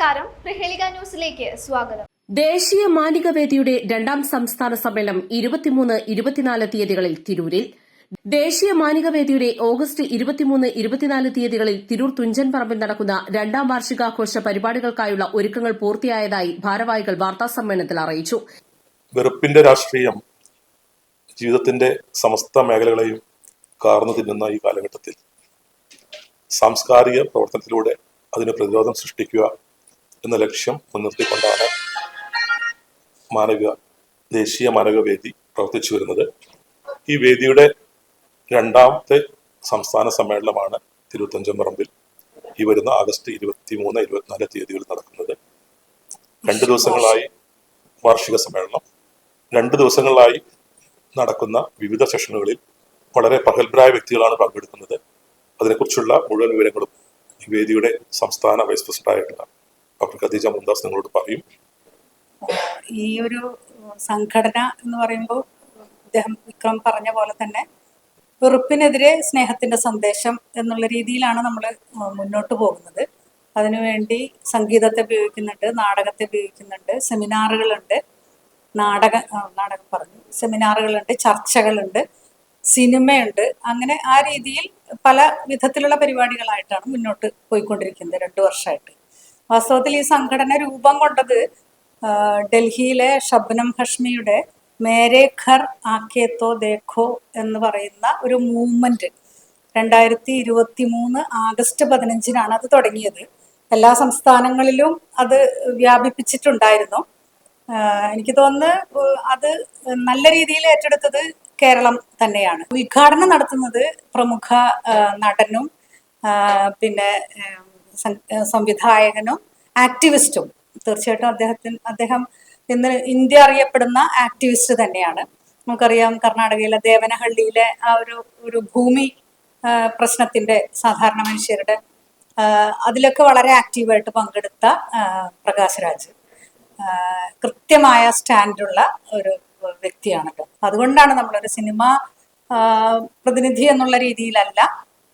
നമസ്കാരം. പ്രഹേളിക ന്യൂസിലേക്ക് സ്വാഗതം. ദേശീയ മാലിക വേദിയുടെ രണ്ടാം സംസ്ഥാന സമ്മേളനം ഇരുപത്തിമൂന്ന് ഇരുപത്തിനാല് തീയതികളിൽ തിരൂരിൽ. ദേശീയ മാനികവേദിയുടെ ഓഗസ്റ്റ് ഇരുപത്തിമൂന്ന് ഇരുപത്തിനാല് തീയതികളിൽ തിരൂർ തുഞ്ചൻ പറമ്പിൽ നടക്കുന്ന രണ്ടാം വാർഷികാഘോഷ പരിപാടികൾക്കായുള്ള ഒരുക്കങ്ങൾ പൂർത്തിയായതായി ഭാരവാഹികൾ വാർത്താസമ്മേളനത്തിൽ അറിയിച്ചു. വെറുപ്പിന്റെ രാഷ്ട്രീയം ജീവിതത്തിന്റെ സമസ്ത മേഖലകളെയും കാർന്നു തിന്നുന്ന ഈ കാലഘട്ടത്തിൽ സാംസ്കാരിക പ്രവർത്തനത്തിലൂടെ അതിന് പ്രതിരോധം സൃഷ്ടിക്കുക എന്ന ലക്ഷ്യം മുൻനിർത്തിക്കൊണ്ടാണ് മാനവിക ദേശീയ മാനവിക വേദി പ്രവർത്തിച്ചു വരുന്നത്. ഈ വേദിയുടെ രണ്ടാമത്തെ സംസ്ഥാന സമ്മേളനമാണ് തിരുവത്തഞ്ചം പറമ്പിൽ. ഈ വരുന്ന ആഗസ്റ്റ് ഇരുപത്തി മൂന്ന് ഇരുപത്തിനാല് തീയതികളിൽ നടക്കുന്നത്. രണ്ടു ദിവസങ്ങളായി വാർഷിക സമ്മേളനം. രണ്ടു ദിവസങ്ങളിലായി നടക്കുന്ന വിവിധ സെഷനുകളിൽ വളരെ പ്രഗത്ഭരായ വ്യക്തികളാണ് പങ്കെടുക്കുന്നത്. അതിനെക്കുറിച്ചുള്ള മുഴുവൻ വിവരങ്ങളും ഈ വേദിയുടെ സംസ്ഥാന വൈസ് പ്രസിഡന്റായിട്ടുള്ള ഡോക്ടർ മുംതാസ് നിങ്ങളോട് പറയും. ഈ ഒരു സംഘടന എന്ന് പറയുമ്പോൾ അദ്ദേഹം വിക്രം പറഞ്ഞ പോലെ തന്നെ വെറുപ്പിനെതിരെ സ്നേഹത്തിന്റെ സന്ദേശം എന്നുള്ള രീതിയിലാണ് നമ്മൾ മുന്നോട്ട് പോകുന്നത്. അതിനുവേണ്ടി സംഗീതത്തെ ഉപയോഗിക്കുന്നുണ്ട് നാടകത്തെ ഉപയോഗിക്കുന്നുണ്ട് സെമിനാറുകളുണ്ട് നാടക നാടകം പറഞ്ഞു. സെമിനാറുകളുണ്ട് ചർച്ചകളുണ്ട് സിനിമയുണ്ട്. അങ്ങനെ ആ രീതിയിൽ പല വിധത്തിലുള്ള പരിപാടികളായിട്ടാണ് മുന്നോട്ട് പോയിക്കൊണ്ടിരിക്കുന്നത് രണ്ടു വർഷമായിട്ട്. വാസ്തവത്തിൽ ഈ സംഘടന രൂപം കൊണ്ടത് ഡൽഹിയിലെ ഷബ്നം ഹഷ്മിയുടെ മേരെ ഘർ ആക്കേത്തോ ദേഖോ എന്ന് പറയുന്ന ഒരു മൂവ്മെന്റ് രണ്ടായിരത്തി ഇരുപത്തി മൂന്ന് ആഗസ്റ്റ് പതിനഞ്ചിനാണ് അത് തുടങ്ങിയത്. എല്ലാ സംസ്ഥാനങ്ങളിലും അത് വ്യാപിപ്പിച്ചിട്ടുണ്ടായിരുന്നു. എനിക്ക് തോന്നുന്നു അത് നല്ല രീതിയിൽ ഏറ്റെടുത്തത് കേരളം തന്നെയാണ്. ഉദ്ഘാടനം നടത്തുന്നത് പ്രമുഖ നടനും പിന്നെ സംവിധായകനും ആക്ടിവിസ്റ്റും. തീർച്ചയായിട്ടും അദ്ദേഹത്തിന് അദ്ദേഹം ഇന്ന് ഇന്ത്യ അറിയപ്പെടുന്ന ആക്ടിവിസ്റ്റ് തന്നെയാണ്. നമുക്കറിയാം കർണാടകയിലെ ദേവനഹള്ളിയിലെ ആ ഒരു ഒരു ഭൂമി പ്രശ്നത്തിന്റെ സാധാരണ മനുഷ്യരുടെ അതിലൊക്കെ വളരെ ആക്റ്റീവായിട്ട് പങ്കെടുത്ത പ്രകാശ് രാജ് കൃത്യമായ സ്റ്റാൻഡുള്ള ഒരു വ്യക്തിയാണല്ലോ. അതുകൊണ്ടാണ് നമ്മളൊരു സിനിമ പ്രതിനിധി എന്നുള്ള രീതിയിലല്ല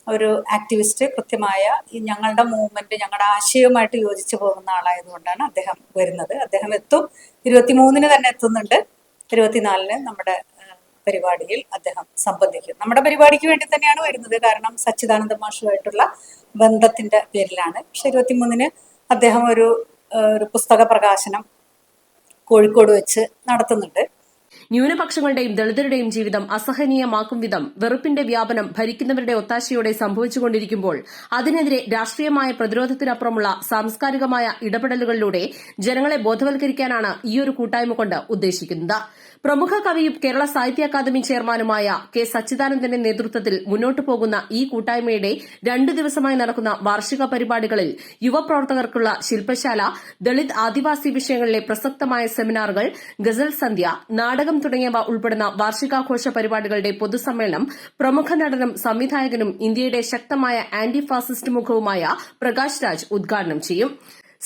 ഒരു ആക്ടിവിസ്റ്റ് കൃത്യമായ ഈ ഞങ്ങളുടെ മൂവ്മെന്റ് ഞങ്ങളുടെ ആശയവുമായിട്ട് യോജിച്ചു പോകുന്ന ആളായതുകൊണ്ടാണ് അദ്ദേഹം വരുന്നത്. അദ്ദേഹം എത്തും. ഇരുപത്തിമൂന്നിന് തന്നെ എത്തുന്നുണ്ട്. ഇരുപത്തിനാലിന് നമ്മുടെ പരിപാടിയിൽ അദ്ദേഹം സംബന്ധിക്കും. നമ്മുടെ പരിപാടിക്ക് വേണ്ടി തന്നെയാണ് വരുന്നത്. കാരണം സച്ചിദാനന്ദ മാഷുമായിട്ടുള്ള ബന്ധത്തിന്റെ പേരിലാണ്. പക്ഷെ ഇരുപത്തിമൂന്നിന് അദ്ദേഹം ഒരു ഒരു പുസ്തക പ്രകാശനം കോഴിക്കോട് വെച്ച് നടത്തുന്നുണ്ട്. ന്യൂനപക്ഷങ്ങളുടെയും ദളിതരുടെയും ജീവിതം അസഹനീയമാക്കും വിധം വെറുപ്പിന്റെ വ്യാപനം ഭരിക്കുന്നവരുടെ ഒത്താശയോടെ സംഭവിച്ചുകൊണ്ടിരിക്കുമ്പോൾ അതിനെതിരെ രാഷ്ട്രീയമായ പ്രതിരോധത്തിനപ്പുറമുള്ള സാംസ്കാരികമായ ഇടപെടലുകളിലൂടെ ജനങ്ങളെ ബോധവൽക്കരിക്കാനാണ് ഈയൊരു കൂട്ടായ്മ കൊണ്ട് ഉദ്ദേശിക്കുന്നത്. പ്രമുഖ കവിയും കേരള സാഹിത്യ അക്കാദമി ചെയർമാനുമായ കെ സച്ചിദാനന്ദന്റെ നേതൃത്വത്തിൽ മുന്നോട്ടു പോകുന്ന ഈ കൂട്ടായ്മയുടെ രണ്ടു ദിവസമായി നടക്കുന്ന വാർഷിക പരിപാടികളിൽ യുവപ്രവർത്തകർക്കുള്ള ശില്പശാല ദളിത് ആദിവാസി വിഷയങ്ങളിലെ പ്രസക്തമായ സെമിനാറുകൾ ഗസൽ സന്ധ്യ നാടകം തുടങ്ങിയവ ഉൾപ്പെടുന്ന വാർഷികാഘോഷ പരിപാടികളുടെ പൊതുസമ്മേളനം പ്രമുഖ നടനും സംവിധായകനും ഇന്ത്യയുടെ ശക്തമായ ആന്റി ഫാസിസ്റ്റ് മുഖവുമായ പ്രകാശ് രാജ് ഉദ്ഘാടനം ചെയ്യും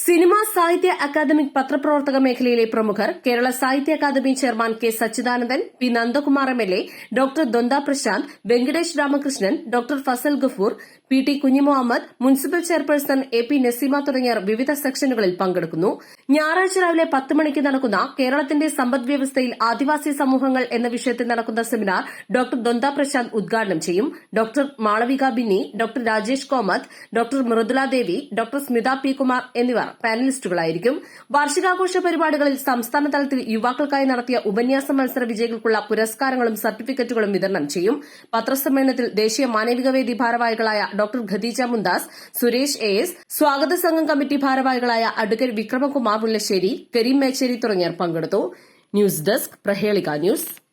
സിനിമ സാഹിത്യ അക്കാദമിക് പത്രപ്രവർത്തക മേഖലയിലെ പ്രമുഖർ Kerala Sahitya academy chairman K Sachidanandan P Nandakumar M L A doctor Dontha Prashanth Venkatesh Ramakrishnan doctor Fazal Gafoor P T Kunhimuhammad municipal chairperson A P Naseema തുടങ്ങിയവർ വിവിധ സെക്ഷനുകളിൽ പങ്കെടുക്കുന്നു. ഞായറാഴ്ച രാവിലെ പത്ത് മണിക്ക് നടക്കുന്ന കേരളത്തിന്റെ സമ്പദ് വ്യവസ്ഥയിൽ ആദിവാസി സമൂഹങ്ങൾ എന്ന വിഷയത്തിൽ നടക്കുന്ന സെമിനാർ ഡോക്ടർ ദൊന്ത പ്രശാന്ത് ഉദ്ഘാടനം ചെയ്യും. Doctor Malavika Binny doctor Rajesh Komath doctor Mridula Devi doctor Smitha P Kumar എന്നിവർ. പാനലിസ്റ്റുകളായിരിക്കും. വാർഷികാഘോഷ പരിപാടികളിൽ സംസ്ഥാന തലത്തിൽ യുവാക്കൾക്കായി നടത്തിയ ഉപന്യാസ മത്സര വിജയികൾക്കുള്ള പുരസ്കാരങ്ങളും സർട്ടിഫിക്കറ്റുകളും വിതരണം ചെയ്യും. പത്രസമ്മേളനത്തിൽ ദേശീയ മാനവികവേദി ഭാരവാഹികളായ doctor Khadeeja Mumtaz Suresh A. S സ്വാഗത സംഘം കമ്മിറ്റി ഭാരവാഹികളായ അഡ്വക്കേറ്റ് വിക്രമകുമാർ ഉള്ളശ്ശേരി കരീം മേച്ചേരി തുടങ്ങിയവർ പങ്കെടുത്തു. News desk Prahelika news.